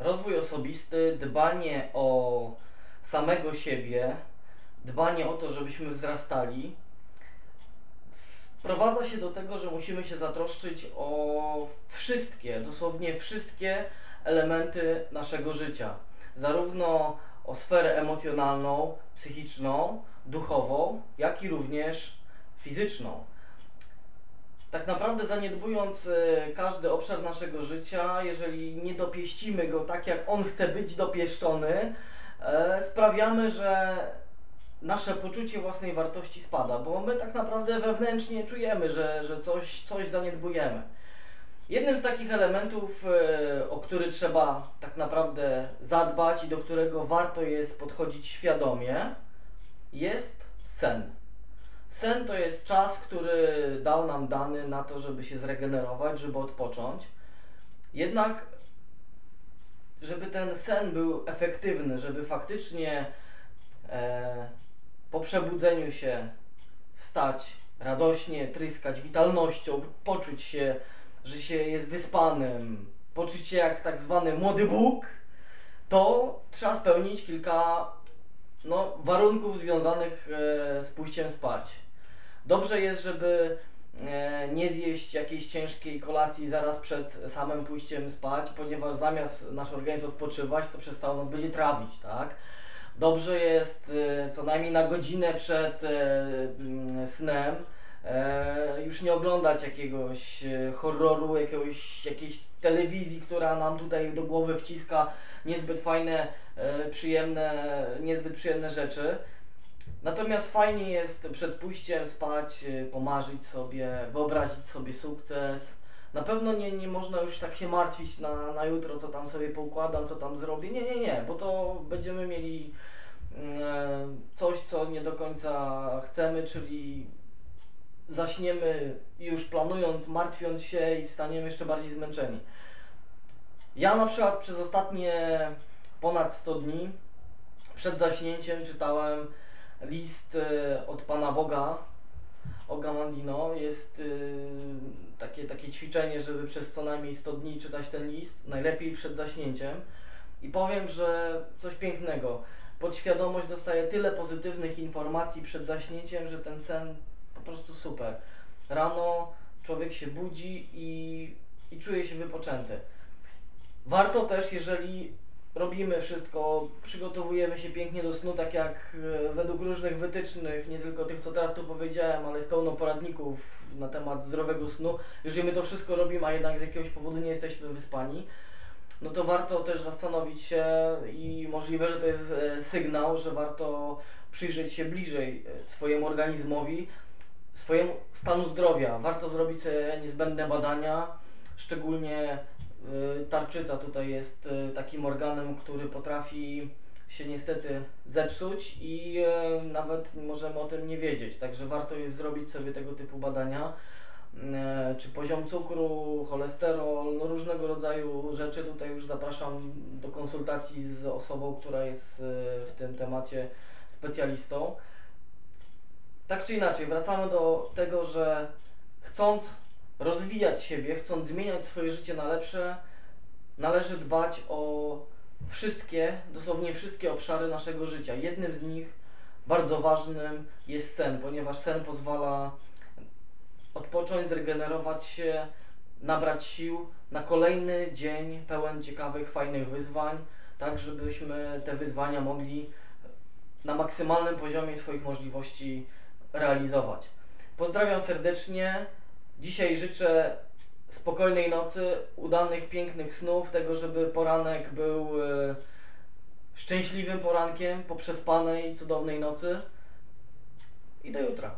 rozwój osobisty, dbanie o samego siebie, dbanie o to, żebyśmy wzrastali, sprowadza się do tego, że musimy się zatroszczyć o wszystkie, dosłownie wszystkie elementy naszego życia. Zarówno o sferę emocjonalną, psychiczną, duchową, jak i również fizyczną. Tak naprawdę zaniedbując e, każdy obszar naszego życia, jeżeli nie dopieścimy go tak, jak on chce być dopieszczony, e, sprawiamy, że nasze poczucie własnej wartości spada, bo my tak naprawdę wewnętrznie czujemy, że, że coś, coś zaniedbujemy. Jednym z takich elementów, e, o który trzeba tak naprawdę zadbać i do którego warto jest podchodzić świadomie, jest sen. Sen to jest czas, który dał nam dany na to, żeby się zregenerować, żeby odpocząć. Jednak, żeby ten sen był efektywny, żeby faktycznie e, po przebudzeniu się wstać radośnie, tryskać witalnością, poczuć się, że się jest wyspanym, poczuć się jak tak zwany młody Bóg, to trzeba spełnić kilka no, warunków związanych e, z pójściem spać. Dobrze jest, żeby e, nie zjeść jakiejś ciężkiej kolacji zaraz przed samym pójściem spać, ponieważ zamiast nasz organizm odpoczywać, to przez całą noc będzie trawić, tak? Dobrze jest e, co najmniej na godzinę przed mm, snem już nie oglądać jakiegoś horroru, jakiegoś, jakiejś telewizji, która nam tutaj do głowy wciska niezbyt fajne, przyjemne, niezbyt przyjemne rzeczy. Natomiast fajnie jest przed pójściem spać, pomarzyć sobie, wyobrazić sobie sukces. Na pewno nie, nie można już tak się martwić na, na jutro, co tam sobie poukładam, co tam zrobię. Nie, nie, nie, bo to będziemy mieli mm, coś, co nie do końca chcemy, czyli zaśniemy już planując, martwiąc się i wstaniemy jeszcze bardziej zmęczeni. Ja na przykład przez ostatnie ponad 100 dni przed zaśnięciem czytałem list e, od Pana Boga Ogamandino. Jest e, takie, takie ćwiczenie, żeby przez co najmniej 100 dni czytać ten list, najlepiej przed zaśnięciem. I powiem, że coś pięknego. Podświadomość dostaje tyle pozytywnych informacji przed zaśnięciem, że ten sen po prostu super. Rano człowiek się budzi i, i czuje się wypoczęty. Warto też, jeżeli robimy wszystko, przygotowujemy się pięknie do snu, tak jak e, według różnych wytycznych, nie tylko tych, co teraz tu powiedziałem, ale jest pełno poradników na temat zdrowego snu. Jeżeli my to wszystko robimy, a jednak z jakiegoś powodu nie jesteśmy wyspani, no to warto też zastanowić się i możliwe, że to jest e, sygnał, że warto przyjrzeć się bliżej e, swojemu organizmowi, swojemu stanu zdrowia. Warto zrobić sobie niezbędne badania, szczególnie Y, tarczyca tutaj jest y, takim organem, który potrafi się niestety zepsuć i y, nawet możemy o tym nie wiedzieć. Także warto jest zrobić sobie tego typu badania. Czy poziom cukru, cholesterol, no różnego rodzaju rzeczy. Tutaj już zapraszam do konsultacji z osobą, która jest w tym temacie specjalistą. Tak czy inaczej, wracamy do tego, że chcąc rozwijać siebie, chcąc zmieniać swoje życie na lepsze, należy dbać o wszystkie, dosłownie wszystkie obszary naszego życia. Jednym z nich, bardzo ważnym, jest sen, ponieważ sen pozwala odpocząć, zregenerować się, nabrać sił na kolejny dzień pełen ciekawych, fajnych wyzwań, tak żebyśmy te wyzwania mogli na maksymalnym poziomie swoich możliwości realizować. Pozdrawiam serdecznie. Dzisiaj życzę spokojnej nocy, udanych, pięknych snów, tego, żeby poranek był e, szczęśliwym porankiem po przespanej, cudownej nocy i do jutra.